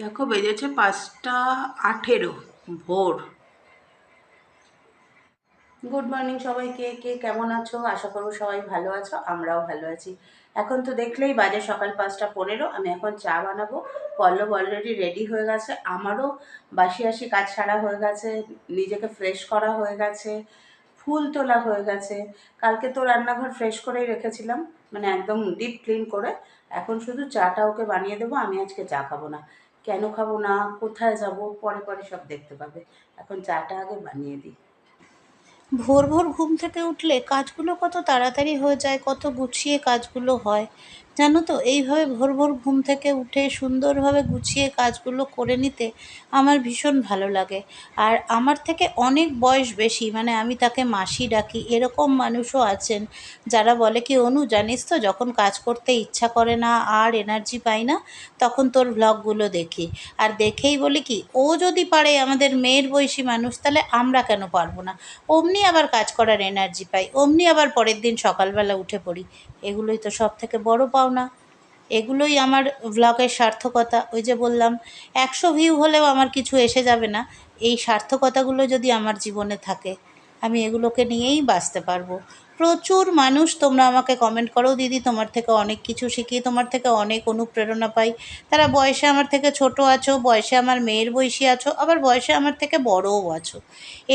দেখো, বেজেছে পাঁচটা আঠেরো, ভোর। গুড মর্নিং সবাইকে, কে কেমন আছো? আশা করব সবাই ভালো আছো, আমরাও ভালো আছি। এখন তো দেখলেই বাজে সকাল পাঁচটা পনেরো, আমি এখন চা বানাবো। পল্লব অলরেডি রেডি হয়ে গেছে, আমারও বাসি আসি কাজ সারা হয়ে গেছে, নিজেকে ফ্রেশ করা হয়ে গেছে, ফুল তোলা হয়ে গেছে। কালকে তো রান্নাঘর ফ্রেশ করেই রেখেছিলাম মানে একদম ডিপ ক্লিন করে। এখন শুধু চাটা ওকে বানিয়ে দেবো, আমি আজকে চা খাব না। কেন খাব না, কোথায় যাব, পরে পরে সব দেখতে পাবে। এখন চাটা আগে বানিয়ে দিই। ভোর ভোর ঘুম থেকে উঠলে কাজগুলো কত তাড়াতাড়ি হয়ে যায়, কত গুছিয়ে কাজগুলো হয়। জানো তো, এইভাবে ভোর ভোর ঘুম থেকে উঠে সুন্দরভাবে গুছিয়ে কাজগুলো করে নিতে আমার ভীষণ ভালো লাগে। আর আমার থেকে অনেক বয়স বেশি মানে আমি তাকে মাসি ডাকি, এরকম মানুষও আছেন যারা বলে কি, অনু, জানিস তো, যখন কাজ করতে ইচ্ছা করে না, আর এনার্জি পাই না, তখন তোর ভ্লগগুলো দেখি। আর দেখেই বলি কি, ও যদি পারে আমাদের মেয়ের বয়সী মানুষ, তাহলে আমরা কেন পারব না? অমনি আবার কাজ করার এনার্জি পাই, অমনি আবার পরের দিন সকালবেলা উঠে পড়ি। এগুলোই তো সব থেকে বড় পাওনা এগুলোই আমার ব্লগের সার্থকতা। ওই যে বললাম, একশো ভিউ হলেও আমার কিছু এসে যাবে না। এই সার্থকতাগুলো যদি আমার জীবনে থাকে, আমি এগুলোকে নিয়েই বাঁচতে পারব। প্রচুর মানুষ তোমরা আমাকে কমেন্ট করো। দিদি তোমার থেকে অনেক কিছু শিখি, তোমার থেকে অনেক অনুপ্রেরণা পাই। তারা বয়সে আমার থেকে ছোট আছো, বয়সে আমার মেয়ের বয়সী আছো, আবার বয়সে আমার থেকে বড়ও আছো।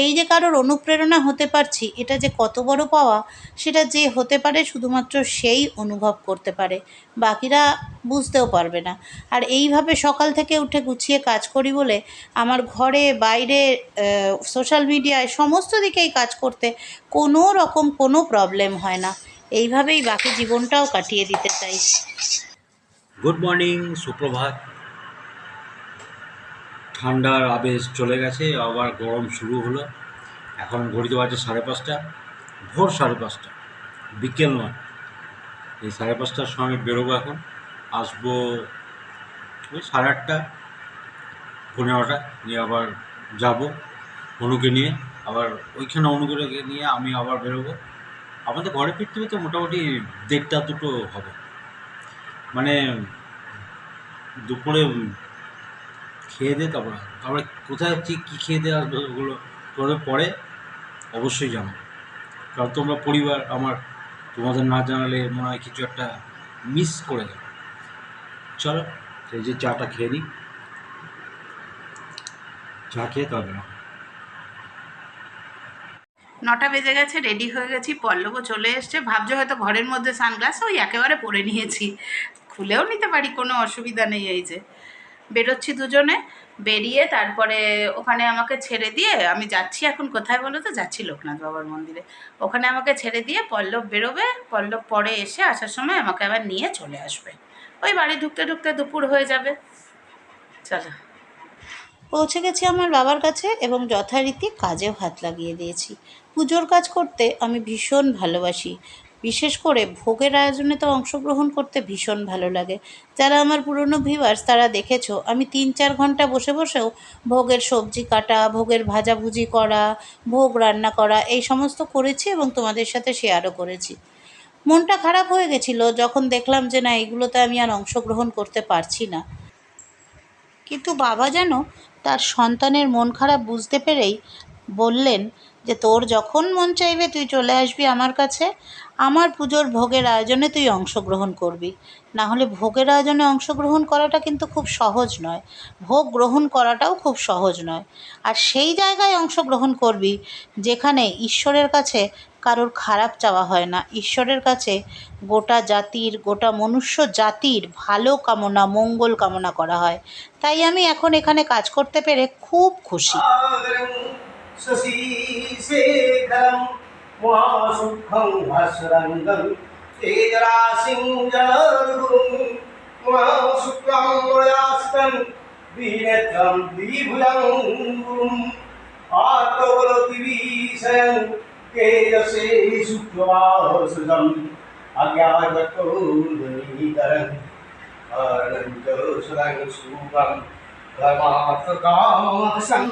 এই যে কারোর অনুপ্রেরণা হতে পারছি, এটা যে কত বড় পাওয়া, সেটা যে হতে পারে শুধুমাত্র সেই অনুভব করতে পারে। বাকিরা বুঝতেও পারবে না। আর এইভাবে সকাল থেকে উঠে গুছিয়ে কাজ করি বলে আমার ঘরে, বাইরে সোশ্যাল মিডিয়ায় সমস্ত দিকেই কাজ করতে কোনো রকম কোনো প্রবলেম হয় না। এইভাবেই বাকি জীবনটাও কাটিয়ে দিতে চাই। গুড মর্নিং সুপ্রভাত। ঠান্ডার আবেশ চলে গেছে, আবার গরম শুরু হলো। এখন ঘড়িতে বাজে সাড়ে পাঁচটা, ভোর সাড়ে পাঁচটা, বিকেল নয়। এই সাড়ে পাঁচটার সময় বেরোবো এখন। আসব ওই সাড়ে আটটা পনেরোটা নিয়ে আবার যাব অনুকে নিয়ে। আবার ওইখানে অনুকে নিয়ে আমি আবার বেরোবো। আমাদের ঘরে ফিরতে ফিরতে মোটামুটি দেড়টা দুটো হবে। মানে দুপুরে খেয়ে দে তারপর তারপরে কোথায় যাচ্ছি কী খেয়ে দিয়ে আসবে ওগুলো তোমাদের পরে অবশ্যই জানো কারণ তোমরা পরিবার, আমার তোমাদের না জানালে মনে হয় কিছু একটা মিস করে যাবে। চলো, এই যে চাটা খেয়ে নিই চা খেয়ে তবে না নটা বেজে গেছে রেডি হয়ে গেছি, পল্লবও চলে এসছে। ভাবছ হয়তো ঘরের মধ্যে সানগ্লাস, ওই একেবারে পরে নিয়েছি। খুলেও নিতে পারি, কোনো অসুবিধা নেই এই যে। বেরোচ্ছি দুজনে, বেরিয়ে তারপরে ওখানে আমাকে ছেড়ে দিয়ে, আমি যাচ্ছি এখন কোথায় বলো তো? যাচ্ছি লোকনাথ বাবার মন্দিরে। ওখানে আমাকে ছেড়ে দিয়ে পল্লব বেরোবে, পল্লব পরে এসে আসার সময় আমাকে আবার নিয়ে চলে আসবে। ওই বাড়ি ঢুকতে ঢুকতে দুপুর হয়ে যাবে। চলো। পৌঁছে গেছি আমার বাবার কাছে এবং যথারীতি কাজেও হাত লাগিয়ে দিয়েছি। পুজোর কাজ করতে আমি ভীষণ ভালোবাসি। বিশেষ করে ভোগের আয়োজনে তো অংশগ্রহণ করতে ভীষণ ভালো লাগে। যারা আমার পুরনো ভিউয়ার্স তারা দেখেছ, আমি তিন চার ঘণ্টা বসে বসেও ভোগের সবজি কাটা, ভোগের ভাজাভুজি করা, ভোগ রান্না করা, এই সমস্ত করেছি এবং তোমাদের সাথে শেয়ারও করেছি। মনটা খারাপ হয়ে গেছিল যখন দেখলাম যে, না, এগুলোতে আমি আর অংশগ্রহণ করতে পারছি না। কিন্তু বাবা যেন তার সন্তানের মন খারাপ বুঝতে পেরেই বললেন যে তোর যখন মন চাইবে তুই চলে আসবি আমার কাছে। আমার পুজোর ভোগের আয়োজনে তুই অংশগ্রহণ করবি। না হলে ভোগের আয়োজনে অংশগ্রহণ করাটা কিন্তু খুব সহজ নয়। ভোগ গ্রহণ করাটাও খুব সহজ নয়। আর সেই জায়গায় অংশগ্রহণ করবি যেখানে ঈশ্বরের কাছে কারোর খারাপ চাওয়া হয় না। ঈশ্বরের কাছে গোটা জাতির, গোটা মনুষ্য জাতির ভালো কামনা, মঙ্গল কামনা করা হয়। তাই আমি এখন এখানে কাজ করতে পেরে খুব খুশি। शेखरम् महासुखम् हसरङ्गम् तेजराशिं जलर्गुम् महाशुक्लम् मयास्तम् द्विनेत्रम् द्विभुजम् आत्मवलतिविषयम् तेजसे शुक्लवासुजम् अज्ञातोन्दनीकरम् अनन्तसुरम् सुगम् धर्मार्थकामसम्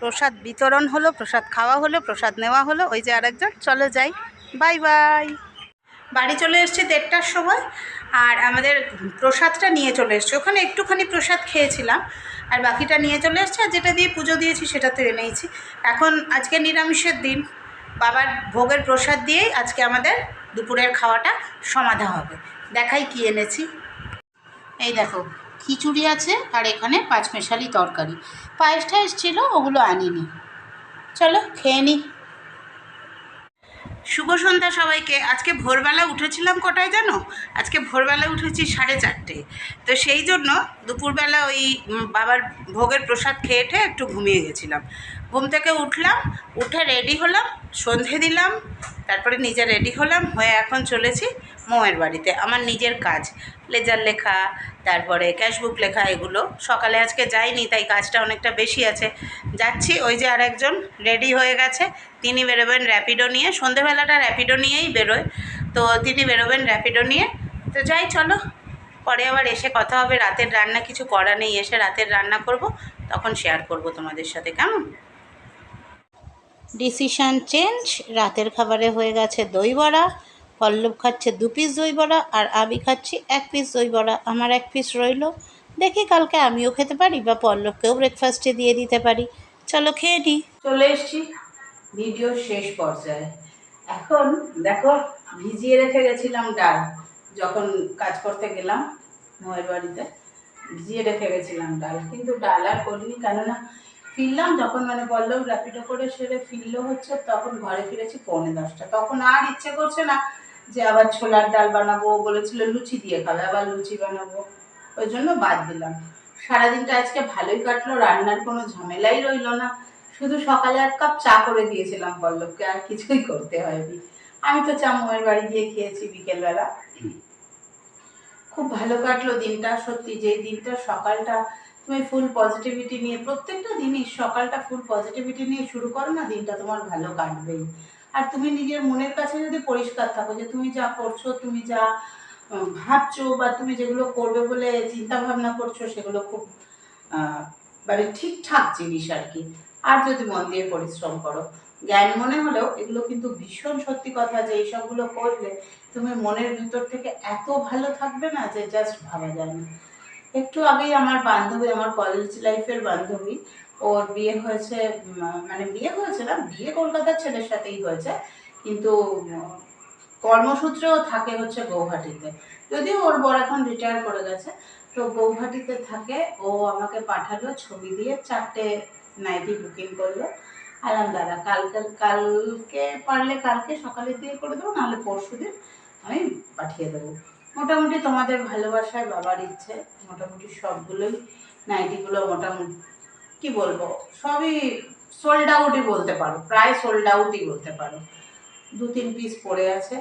প্রসাদ বিতরণ হলো, প্রসাদ খাওয়া হলো, প্রসাদ নেওয়া হলো। ওই যে আরেকজন, চলো যাই। Bye bye. বাড়ি চলে এসছে দেড়টার সময়, আর আমাদের প্রসাদটা নিয়ে চলে এসছে। ওখানে একটুখানি প্রসাদ খেয়েছিলাম, আর বাকিটা নিয়ে চলে এসছে, আর যেটা দিয়ে পুজো দিয়েছি সেটা তো এনেইছি এখন আজকে নিরামিষের দিন, বাবার ভোগের প্রসাদ দিয়েই আজকে আমাদের দুপুরের খাওয়াটা সমাধা হবে। দেখাই কি এনেছি। এই দেখো খিচুড়ি আছে আর এখানে পাঁচমেশালি তরকারি। পায়েস টায়েস ছিল, ওগুলো আনিনি। চলো খেয়ে নিই শুভ সন্ধ্যা সবাইকে। আজকে ভোরবেলা উঠেছিলাম কটায় জানো? আজকে ভোরবেলা উঠেছি সাড়ে চারটে। তো সেই জন্য দুপুরবেলা ওই বাবার ভোগের প্রসাদ খেয়ে ঠে একটু ঘুমিয়ে গেছিলাম। ঘুম থেকে উঠলাম, উঠে রেডি হলাম, সন্ধে দিলাম, তারপরে নিজে রেডি হলাম, হয়ে এখন চলেছি মৌয়ের বাড়িতে, আমার নিজের কাজ। লেজার লেখা, তারপরে ক্যাশবুক লেখা, এগুলো। সকালে আজকে যাইনি, তাই কাজটা অনেকটা বেশি আছে। যাচ্ছি, ওই যে আর একজন রেডি হয়ে গেছে। তিনি বেরোবেন র্যাপিডো নিয়ে। সন্ধেবেলাটা র্যাপিডো নিয়েই বেরোয়। তো তিনি বেরোবেন র্যাপিডো নিয়ে। তো যাই, চলো। পরে আবার এসে কথা হবে। রাতের রান্না কিছু করা নেই। এসে রাতের রান্না করব। তখন শেয়ার করব তোমাদের সাথে। কেমন? ডিসিশান চেঞ্জ রাতের খাবারে হয়ে গেছে দই বড়া। পল্লব খাচ্ছে দু পিস দই বড়া আর আমি খাচ্ছি এক পিস দই বড়া। আমার এক পিস রইল। দেখি কালকে আমিও খেতে পারি বা পল্লবকেও ব্রেকফাস্টে দিয়ে দিতে পারি। চলো খেয়ে নিই চলে এসছি ভিডিও শেষ পর্যায়ে। এখন দেখো, ভিজিয়ে রেখে গেছিলাম ডাল। যখন কাজ করতে গেলাম মোয়ের বাড়িতে, ভিজিয়ে রেখে গেছিলাম ডাল। কিন্তু ডাল আর করিনি, কেননা ফিরলাম যখন মানে বললাম র্যাপিডো করে সেরে ফিরলো হচ্ছে, তখন ঘরে ফিরেছি পৌনে দশটা। তখন আর ইচ্ছে করছে না যে আবার ছোলার ডাল বানাবো বলেছিল লুচি দিয়ে খাবে, আবার লুচি বানাবো। ওই জন্য বাদ দিলাম। সারাদিনটা আজকে ভালোই কাটলো, রান্নার কোনো ঝামেলাই রইল না। শুধু সকালে এক কাপ চা করে দিয়েছিলাম পল্লবকে আর কিছুই করতে হয়নি। আমি তো চা মোয়ের বাড়ি দিয়ে খেয়েছি বিকেলবেলা। খুব ভালো কাটলো দিনটা, সত্যি যে দিনটা, সকালটা তুমি ফুল পজিটিভিটি নিয়ে, প্রত্যেকটা দিনই সকালটা ফুল পজিটিভিটি নিয়ে শুরু করো না, দিনটা তোমার ভালো কাটবেই। আর তুমি নিজের মনের কাছে যদি পরিষ্কার থাকো যে তুমি যা করছ, তুমি যা ভাবছ বা তুমি যেগুলো করবে বলে চিন্তা ভাবনা করছ, সেগুলো খুব মানে ঠিকঠাক জিনিস আর কি। আর যদি মন দিয়ে পরিশ্রম করো, জ্ঞান মনে হলেও এগুলো কিন্তু ভীষণ সত্যি কথা যে এইসবগুলো করলে তুমি মনের ভিতর থেকে এত ভালো থাকবে না যে জাস্ট ভাবা যায় না। একটু আগেই আমার বান্ধবী, আমার কলেজ লাইফের বান্ধবী, ওর বিয়ে হয়েছে মানে বিয়ে হয়েছে না, বিয়ে কলকাতার ছেলের সাথেই হয়েছে, কিন্তু কর্মসূত্রেও থাকে হচ্ছে গৌহাটিতে। যদিও ওর বর এখন রিটায়ার করে গেছে, তো গৌহাটিতে থাকে, ও আমাকে পাঠালো, ছবি দিয়ে চারটে নাইটি বুকিং করল। আলাম দাদা, কালকে কালকে পারলে কালকে সকালের দিকে করে দেবো, নাহলে পরশু দিন আমি পাঠিয়ে দেবো। মোটামুটি তোমাদের ভালোবাসায় বাবার ইচ্ছে, মোটামুটি সবগুলোই নাইটিগুলো মোটামুটি, কি বলব, সবই সোল্ড আউটই বলতে পারো, প্রায় সোল্ড আউটই বলতে পারো। দু তিন পিস পড়ে আছে,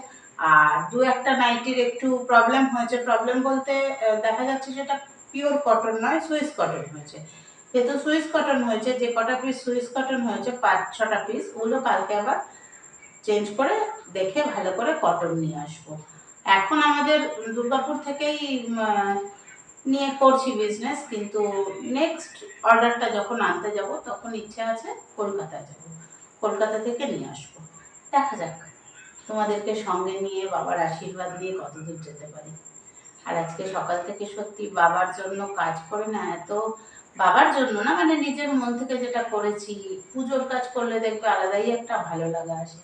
আর দু একটা নাইটির একটু প্রবলেম হয়েছে। প্রবলেম বলতে দেখা যাচ্ছে সেটা পিওর কটন নয় সুইস কটন হয়েছে। যেহেতু সুইস কটন হয়েছে, যে কটা পিস সুইস কটন হয়েছে, পাঁচ ছটা পিস ওগুলো কালকে আবার চেঞ্জ করে দেখে ভালো করে কটন নিয়ে আসব। এখন আমাদের দুর্গাপুর থেকেই নিয়ে করছি বিজনেস কিন্তু নেক্সট অর্ডারটা যখন আনতে যাব, তখন ইচ্ছা আছে কলকাতা যাব। কলকাতা থেকে নিয়ে আসব। দেখা যাক। তোমাদেরকে সঙ্গে নিয়ে বাবার আশীর্বাদ নিয়ে কতদূর যেতে পারি। আর আজকে সকাল থেকে সত্যি বাবার জন্য কাজ করে না, এত বাবার জন্য না মানে নিজের মন থেকে যেটা করেছি, পুজোর কাজ করলে দেখবে আলাদাই একটা ভালো লাগা আসে।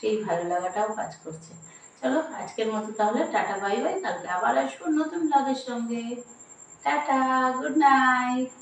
সেই ভালো লাগাটাও কাজ করছে। চলো আজকের মতো তাহলে টাটা, বাই বাই। কালকে আবার আসব নতুন ব্লগের সঙ্গে। Tata good night